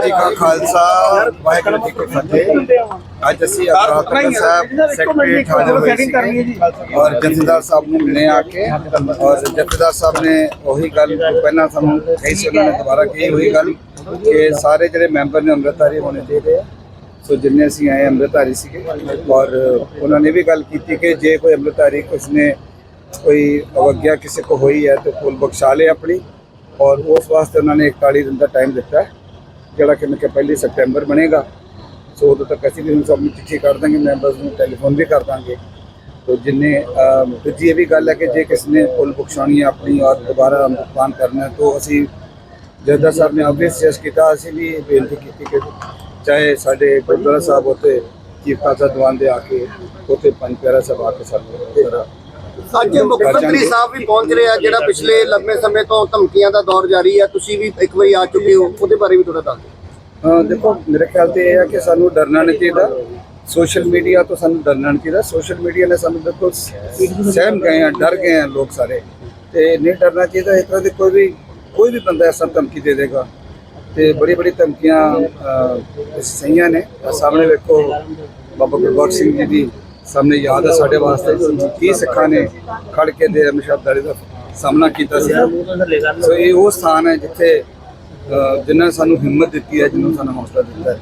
ਵਾਹਿਗੁਰੂ ਜੀ ਕਾ ਖਾਲਸਾ ਵਾਹਿਗੁਰੂ ਜੀ ਕੀ ਫਤਿਹ। ਅੱਜ ਅਸੀਂ ਅਕਾਲ ਸਾਹਿਬ ਸੈਕਟਰੀ ਹਾਜ਼ਰ ਹੋਏ ਸੀ ਔਰ ਜਥੇਦਾਰ ਸਾਹਿਬ ਨੂੰ ਮਿਲਣੇ ਆ ਕੇ। ਔਰ ਜਥੇਦਾਰ ਸਾਹਿਬ ਨੇ ਉਹੀ ਗੱਲ ਪਹਿਲਾਂ ਸਾਨੂੰ ਕਹੀ ਸੀ ਉਹਨਾਂ ਨੇ ਦੁਬਾਰਾ ਕਹੀ ਉਹੀ ਗੱਲ ਕਿ ਸਾਰੇ ਜਿਹੜੇ ਮੈਂਬਰ ਨੇ ਅੰਮ੍ਰਿਤਧਾਰੀ ਹੋਣੇ ਚਾਹੀਦੇ ਆ। ਸੋ ਜਿੰਨੇ ਅਸੀਂ ਆਏ ਅੰਮ੍ਰਿਤਧਾਰੀ ਸੀਗੇ ਔਰ ਉਹਨਾਂ ਨੇ ਵੀ ਗੱਲ ਕੀਤੀ ਕਿ ਜੇ ਕੋਈ ਅੰਮ੍ਰਿਤਧਾਰੀ ਕੁਛ ਨੇ ਕੋਈ ਅਵਗਿਆ ਕਿਸੇ ਕੋ ਹੋਈ ਹੈ ਤਾਂ ਫੁੱਲ ਬਖਸ਼ਾ ਲੇ ਆਪਣੀ। ਔਰ ਉਸ ਵਾਸਤੇ ਉਹਨਾਂ ਨੇ 41 ਦਿਨ ਦਾ ਟਾਈਮ ਦਿੱਤਾ। ਹੈ, ਜਿਹੜਾ ਕਿ ਮੈਂ ਕਿ ਪਹਿਲੀ ਸਪਟੈਂਬਰ ਬਣੇਗਾ ਸੋ ਉਦੋਂ ਤੱਕ ਅਸੀਂ ਵੀ ਹੁਣ ਸਭ ਨੂੰ ਚਿੱਠੀ ਕਰ ਦਾਂਗੇ ਮੈਂਬਰਸ ਨੂੰ ਟੈਲੀਫੋਨ ਵੀ ਕਰ ਦਾਂਗੇ। ਤੋ ਜਿੰਨੇ ਦੂਜੀ ਇਹ ਵੀ ਗੱਲ ਹੈ ਕਿ ਜੇ ਕਿਸੇ ਨੇ ਫੁੱਲ ਬਖਸ਼ਾਉਣੀ ਹੈ ਆਪਣੀ ਔਰ ਦੁਬਾਰਾ ਅੰਮ੍ਰਿਤਪਾਨ ਕਰਨਾ ਹੈ ਤਾਂ ਅਸੀਂ ਜੱਦਾ ਸਾਹਿਬ ਨੇ ਆਬਵੀਅਸ ਸੁਜੈਸਟ ਕੀਤਾ ਅਸੀਂ ਵੀ ਬੇਨਤੀ ਕੀਤੀ ਕਿ ਚਾਹੇ ਸਾਡੇ ਗੁਰਦੁਆਰਾ ਸਾਹਿਬ ਉੱਤੇ ਚੀਫ ਖਾਲਸਾ ਦੀਵਾਨ ਦੇ ਆ ਕੇ ਉੱਥੇ ਪੰਜ ਪਿਆਰਾ ਸਾਹਿਬ ਆ ਕੇ ਸਾਨੂੰ ਅੱਜ ਮੁੱਖ ਮੰਤਰੀ ਸਾਹਿਬ ਵੀ ਪਹੁੰਚ ਰਹੇ ਆ ਜਿਹੜਾ ਪਿਛਲੇ ਲੰਬੇ ਸਮੇਂ ਤੋਂ ਧਮਕੀਆਂ ਦਾ ਦੌਰ ਜਾਰੀ ਹੈ ਤੁਸੀਂ ਵੀ ਇੱਕ ਵਾਰੀ ਆ ਚੁੱਕੇ ਹੋ ਉਹਦੇ ਬਾਰੇ ਵੀ ਥੋੜਾ ਦੱਸ ਦਿਓ। ਹਾਂ ਦੇਖੋ ਮੇਰੇ ਖਿਆਲ ਤੇ ਇਹ ਹੈ ਕਿ ਸਾਨੂੰ ਡਰਨਾ ਨਹੀਂ ਚਾਹੀਦਾ। ਸੋਸ਼ਲ ਮੀਡੀਆ ਤੋਂ ਸਾਨੂੰ ਡਰਨਾ ਨਹੀਂ ਚਾਹੀਦਾ। ਸੋਸ਼ਲ ਮੀਡੀਆ ਨੇ ਸਾਨੂੰ ਬਿਲਕੁਲ ਸਹਿਮ ਗਏ ਆ ਡਰ ਗਏ ਆ ਲੋਕ ਸਾਰੇ। ਤੇ ਨਹੀਂ ਡਰਨਾ ਚਾਹੀਦਾ ਇਸ ਤਰ੍ਹਾਂ ਦੀ ਕੋਈ ਵੀ ਕੋਈ ਵੀ ਬੰਦਾ ਐਸਾ ਧਮਕੀ ਦੇ ਦੇਗਾ। ਤੇ ਬੜੀ ਬੜੀ ਧਮਕੀਆਂ ਸਹੀਆਂ ਨੇ। ਸਾਹਮਣੇ ਵੇਖੋ ਬਾਬਾ ਗੁਰਬਖਸ਼ ਸਿੰਘ ਜੀ ਦੀ ਸਾਹਮਣੇ ਯਾਦ ਹੈ ਸਾਡੇ ਵਾਸਤੇ ਕੀ ਸਿੱਖਾਂ ਨੇ ਖੜ ਕੇ ਦੇ ਅਮਸ਼ਬਦਾਰੀ ਦਾ ਸਾਹਮਣਾ ਕੀਤਾ ਸੀ। ਸੋ ਇਹ ਉਹ ਸਥਾਨ ਹੈ ਜਿੱਥੇ ਅਹ ਜਿਨ੍ਹਾਂ ਨੇ ਸਾਨੂੰ ਹਿੰਮਤ ਦਿੱਤੀ ਹੈ ਜਿਹਨੂੰ ਸਾਨੂੰ ਹੌਸਲਾ ਦਿੱਤਾ ਹੈ।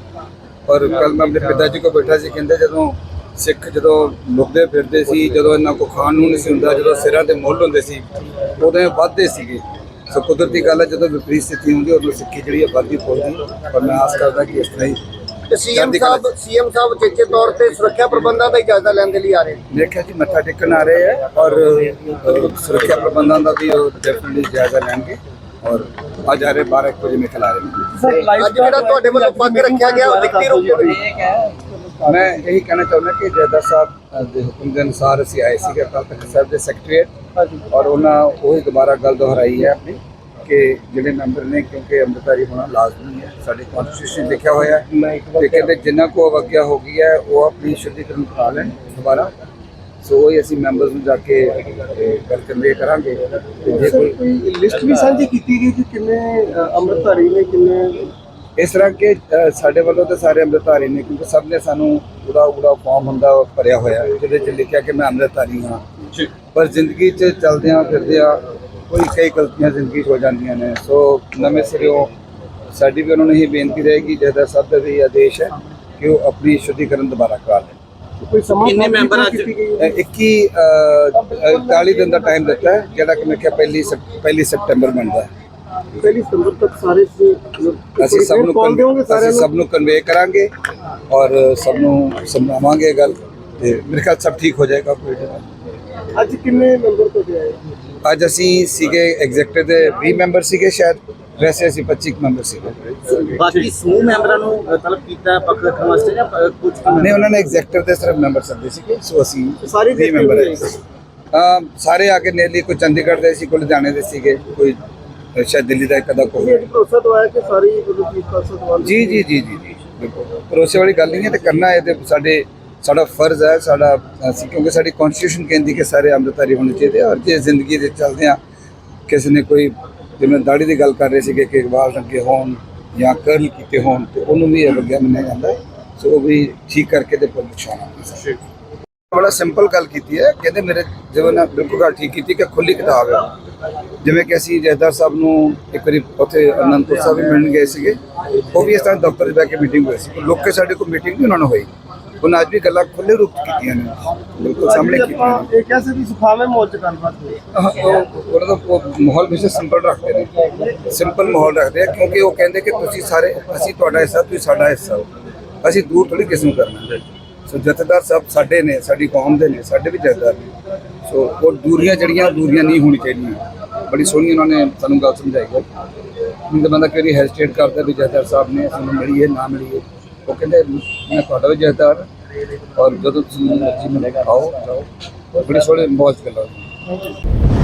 ਔਰ ਕੱਲ ਮੈਂ ਆਪਣੇ ਪਿਤਾ ਜੀ ਕੋਲ ਬੈਠਾ ਸੀ, ਕਹਿੰਦੇ ਜਦੋਂ ਸਿੱਖ ਜਦੋਂ ਲੁਕਦੇ ਫਿਰਦੇ ਸੀ, ਜਦੋਂ ਇਹਨਾਂ ਕੋ ਖਾਣ ਨੂੰ ਨਹੀਂ ਸੀ ਹੁੰਦਾ, ਜਦੋਂ ਸਿਰਾਂ ਤੇ ਮੁੱਲ ਹੁੰਦੇ ਸੀ, ਉਦੋਂ ਇਹ ਵੱਧਦੇ ਸੀਗੇ। ਸੋ ਕੁਦਰਤੀ ਗੱਲ ਹੈ, ਜਦੋਂ ਵਿਪਰੀਤ ਸਥਿਤੀ ਹੁੰਦੀ ਉਦੋਂ ਸਿੱਖੀ ਜਿਹੜੀ ਹੈ ਵੱਧਦੀ ਫੁੱਲਦੀ ਪਰ ਮੈਂ ਆਸ ਕਰਦਾ ਕਿ ਇਸ ਤਰ੍ਹਾਂ ਹੀ ਤੇ ਸੀਐਮ ਚੜ੍ਹਦੀ ਕਲਾ ਸਾਹਿਬ ਸੀਐਮ ਸਾਹਿਬ ਚੇਚੇ ਤੌਰ ਤੇ ਸੁਰੱਖਿਆ ਪ੍ਰਬੰਧਾਂ ਦਾ ਇਜਾਜ਼ਾ ਲੈਣ ਦੇ ਲਈ ਆ ਰਹੇ ਨੇ। ਦੇਖਿਆ ਜੀ ਮੱਥਾ ਟੇਕਣ ਆ ਰਹੇ ਹੈ ਔਰ ਸੁਰੱਖਿਆ ਪ੍ਰਬੰਧਾਂ ਦਾ ਵੀ ਡੈਫੀਨਿਟਲੀ ਜਾਇਜ਼ਾ ਲੈਣਗੇ ਔਰ ਅੱਜ ਆ ਰਹੇ 12 ਇੱਕ ਵਜੇ ਮੇਰੇ ਖਿਲ ਆ ਰਹੇ ਨੇ। ਅੱਜ ਜਿਹੜਾ ਤੁਹਾਡੇ ਵੱਲੋਂ ਪੱਗ ਰੱਖਿਆ ਗਿਆ ਉਹ ਲਿਖਤੀ ਰੂਪ ਦੇ ਵਿੱਚ? ਮੈਂ ਇਹੀ ਕਹਿਣਾ ਚਾਹੁੰਦਾ ਕਿ ਜੈਦਾ ਸਾਹਿਬ ਅ, ਦੇ ਹੁਕਮ ਦੇ ਅਨੁਸਾਰ ਅਸੀਂ ਆਏ ਸੀਗੇ ਅਕਾਲ ਤਖਤ ਸਾਹਿਬ ਦੇ ਸੈਕਟਰੀਏਟ ਔਰ ਉਹਨਾਂ ਉਹੀ ਦੁਬਾਰਾ ਗੱਲ ਦੁਹਰਾਈ ਹੈ ਆਪਣੀ। ਕਿ ਜਿਹੜੇ ਮੈਂਬਰ ਨੇ ਕਿਉਂਕਿ ਅੰਮ੍ਰਿਤਧਾਰੀ ਹੋਣਾ ਲਾਜ਼ਮੀ ਹੈ ਸਾਡੇ ਕਨਸਟੀਟਿਊਸ਼ਨ ਲਿਖਿਆ ਹੋਇਆ ਹੈ। ਤੇ ਕਹਿੰਦੇ ਜਿੰਨਾ ਕੋ ਅਵਗਿਆ ਹੋ ਗਈ ਹੈ ਉਹ ਆਪਣੀ ਸ਼ੁੱਧੀਕਰਨ ਕਰਾ ਲੈਣ ਦੁਬਾਰਾ। ਸੋ ਉਹੀ ਅਸੀਂ ਮੈਂਬਰਸ ਨੂੰ ਜਾ ਕੇ ਗੱਲ ਕਨਵੇ ਕਰਾਂਗੇ। ਤੇ ਜੇ ਕੋਈ ਲਿਸਟ ਵੀ ਸਾਂਝੀ ਕੀਤੀ ਗਈ ਕਿ ਕਿੰਨੇ ਅੰਮ੍ਰਿਤਧਾਰੀ ਨੇ ਕਿੰਨੇ? ਇਸ ਤਰ੍ਹਾਂ ਕਿ ਸਾਡੇ ਵੱਲੋਂ ਤਾਂ ਸਾਰੇ ਅੰਮ੍ਰਿਤਧਾਰੀ ਨੇ ਕਿਉਂਕਿ ਸਭ ਨੇ ਸਾਨੂੰ ਉਹਦਾ ਉਹਦਾ ਫਾਰਮ ਹੁੰਦਾ ਉਹ ਭਰਿਆ ਹੋਇਆ। ਜਿਹਦੇ 'ਚ ਲਿਖਿਆ ਕਿ ਮੈਂ ਅੰਮ੍ਰਿਤਧਾਰੀ ਹਾਂ। ਪਰ ਜ਼ਿੰਦਗੀ 'ਚ ਚਲਦਿਆਂ ਫਿਰਦਿਆਂ ਕੋਈ ਕਈ ਗਲਤੀਆਂ ਜ਼ਿੰਦਗੀ 'ਚ ਹੋ ਜਾਂਦੀਆਂ ਨੇ ਸੋ ਨਵੇਂ ਸਿਰਿਓਂ ਸਾਡੀ ਵੀ ਉਹਨਾਂ ਨੂੰ ਇਹ ਬੇਨਤੀ ਰਹੇਗੀ ਜਿਹਦਾ ਸਭ ਦਾ ਵੀ ਆਦੇਸ਼ ਹੈ ਕਿ ਉਹ ਆਪਣੀ ਸ਼ੁੱਧੀਕਰਨ ਦੁਬਾਰਾ ਕਰਾ ਲੈਣ ਕੋਈ ਸਮਾਂ ਕਿੰਨੇ ਮੈਂਬਰ ਅੱਜ- ਕੀਤੀ ਗਈ ਹੈ? ਅ, 21 ਅ, 41 ਦਿਨ ਦਾ ਟਾਈਮ ਦਿੱਤਾ ਹੈ ਜਿਹੜਾ ਕਿ ਮੈਂ ਕਿਹਾ ਪਹਿਲੀ ਪਹਿਲੀ ਸਪਟੈਂਬਰ ਬਣਦਾ ਹੈ ਪਹਿਲੀ ਸਤੰਬਰ ਤੱਕ ਸਾਰੇ ਅਸੀਂ ਸਭ ਨੂੰ ਅਸੀਂ ਸਭ ਨੂੰ ਕਨਵੇ ਕਰਾਂਗੇ ਔਰ ਸਭ ਨੂੰ ਸਮਝਾਵਾਂਗੇ ਇਹ ਗੱਲ ਤੇ ਮੇਰੇ ਖਿਆਲ ਸਭ ਠੀਕ ਹੋ ਜਾਏਗਾ ਕੋਈ। ਅੱਜ ਕਿੰਨੇ ਮੈਂਬਰ ਤੁਹਾਡੇ ਆਏ ਅੱਜ ਅਸੀਂ ਸੀਗੇ ਐਗਜ਼ੈਕਟਿਵ ਦੇ 20 ਮੈਂਬਰ ਸੀਗੇ ਸ਼ਾਇਦ ਵੈਸੇ ਅਸੀਂ 25 ਮੈਂਬਰ ਸੀਗੇ। ਬਾਕੀ ਸਮੂਹ ਮੈਂਬਰਾਂ ਨੂੰ ਤਲਬ ਕੀਤਾ ਹੈ ਪੱਖ ਰੱਖਣ ਵਾਸਤੇ ਜਾਂ ਕੁਝ ਨਹੀਂ ਉਹਨਾਂ ਨੇ ਐਗਜ਼ੈਕਟਿਵ ਦੇ ਸਿਰਫ ਮੈਂਬਰ ਸੱਦੇ ਸੀਗੇ ਸੋ ਅਸੀਂ ਸਾਰੀ 20 ਮੈਂਬਰ ਹੈ ਸਾਰੇ ਆ ਕੇ ਨੇਲੀ ਕੋਈ ਚੰਡੀਗੜ੍ਹ ਦੇ ਸੀ ਕੋਈ ਲੁਧਿਆਣੇ ਦੇ ਸੀਗੇ ਕੋਈ ਸ਼ਾਇਦ ਦਿੱਲੀ ਦਾ ਇਹ ਕੋਈ। ਭਰੋਸਾ ਦਵਾਇਆ ਕਿ ਸਾਰੀ ਜੀ ਜੀ ਜੀ ਜੀ ਬਿਲਕੁਲ। ਭਰੋਸੇ ਵਾਲੀ ਗੱਲ ਨਹੀਂ ਹੈ ਤੇ ਕਰਨਾ ਇਹ ਤੇ ਸਾਡੇ ਸਾਡਾ ਫਰਜ਼ ਹੈ ਸਾਡਾ ਅਸੀਂ ਕਿਉਂਕਿ ਸਾਡੀ ਕਨਸਟੀਟਿਊਸ਼ਨ ਕਹਿੰਦੀ ਕਿ ਸਾਰੇ ਅੰਮ੍ਰਿਤਧਾਰੀ ਹੋਣੇ ਚਾਹੀਦੇ ਔਰ ਜੇ ਜ਼ਿੰਦਗੀ ਦੇ ਚੱਲਦੇ ਆ ਕਿਸੇ ਨੇ ਕੋਈ ਜਿਵੇਂ ਦਾੜੀ ਦੀ ਗੱਲ ਕਰ ਰਹੇ ਸੀਗੇ ਕਿ ਵਾਲ ਰੰਗੇ ਹੋਣ ਜਾਂ ਕਰਲ ਕੀਤੇ ਹੋਣ ਤੇ ਉਹਨੂੰ ਵੀ ਇਹ ਲੱਗਿਆ ਮੰਨਿਆ ਜਾਂਦਾ। ਸੋ ਉਹ ਵੀ ਠੀਕ ਕਰਕੇ ਤੇ ਪਰਮਿਸ਼ਨ ਬੜਾ ਸਿੰਪਲ ਗੱਲ ਕੀਤੀ ਹੈ। ਕਹਿੰਦੇ ਮੇਰੇ ਜਿਵੇਂ ਨਾ ਬਿਲਕੁਲ ਗੱਲ ਠੀਕ ਕੀਤੀ ਕਿ ਖੁੱਲੀ ਕਿਤਾਬ ਹੈ। ਜਿਵੇਂ ਕਿ ਅਸੀਂ ਜੈਦਾਰ ਸਾਹਿਬ ਨੂੰ ਇੱਕ ਵਾਰੀ ਉੱਥੇ ਅਨੰਦਪੁਰ ਸਾਹਿਬ ਵੀ ਮਿਲਣ ਗਏ ਸੀਗੇ ਉਹ ਵੀ ਇਸ ਤਰ੍ਹਾਂ ਦਫ਼ਤਰ 'ਚ ਬੈ ਕੇ ਮੀਟਿੰਗ ਹੋਈ ਸੀ। ਲੋਕ ਸਾਡੇ ਕੋਲ ਮੀਟਿੰਗ ਨਹੀਂ ਉਹਨਾਂ ਨਾਲ ਹੋਈ। ਉਹਨਾਂ ਅੱਜ ਵੀ ਗੱਲਾਂ ਖੁੱਲੇ ਰੂਪ 'ਚ ਕੀਤੀਆਂ ਨੇ। ਬਿਲਕੁਲ ਸਾਹਮਣੇ ਕੀਤੀਆਂ ਨੇ। ਇਹ ਕਹਿ ਸਕਦੇ ਸੁਖਾਵੇਂ ਮੌਜ ਚ ਗੱਲਬਾਤ ਹੋਈ। ਹਾਂ, ਉਹ ਉਹਨਾਂ ਦਾ ਉਹ ਮਾਹੌਲ ਵਿੱਚ ਸਿੰਪਲ ਰੱਖਦੇ ਨੇ। ਸਿੰਪਲ ਮਾਹੌਲ ਰੱਖਦੇ ਆ ਕਿਉਂਕਿ ਉਹ ਕਹਿੰਦੇ ਕਿ ਤੁਸੀਂ ਸਾਰੇ ਅਸੀਂ ਤੁਹਾਡਾ ਹਿੱਸਾ ਤੁਸੀਂ ਸਾਡਾ ਹਿੱਸਾ। ਹੋ ਅਸੀਂ ਦੂਰ ਥੋੜੀ ਕਿਸ ਨੂੰ ਕਰਨਾ। ਸੋ ਜਥੇਦਾਰ ਸਾਹਿਬ ਸਾਡੇ ਨੇ ਸਾਡੀ ਕੌਮ ਦੇ ਨੇ ਸਾਡੇ ਵੀ ਜਥੇਦਾਰ ਨੇ। ਸੋ ਉਹ ਦੂਰੀਆਂ ਜਿਹੜੀਆਂ ਦੂਰੀਆਂ ਨਹੀਂ ਹੋਣੀ ਚਾਹੀਦੀਆਂ। ਬੜੀ ਸੋਹਣੀ ਉਹਨਾਂ ਨੇ ਸਾਨੂੰ ਗੱਲ ਸਮਝਾਈ ਹੈ। ਨਹੀਂ ਤਾਂ ਬੰਦਾ ਕਿਹੜੀ ਹੈਜ਼ਿਟੇਟ ਕਰਦਾ ਵੀ ਜਥੇਦਾਰ ਸਾਹਿਬ ਨੇ ਸਾਨੂੰ ਮਿਲੀਏ ਨਾ ਮਿਲੀਏ। ਉਹ ਕਹਿੰਦੇ, ਮੈਂ ਤੁਹਾਡਾ ਵੀ ਜਥੇਦਾਰ ਔਰ ਜਦੋਂ ਤੁਸੀਂ ਮੈਨੂੰ ਮਰਜ਼ੀ ਆਓ, ਜਾਓ। ਸੋਹਣੇ ਬਹੁਤ ਗੱਲਾਂ।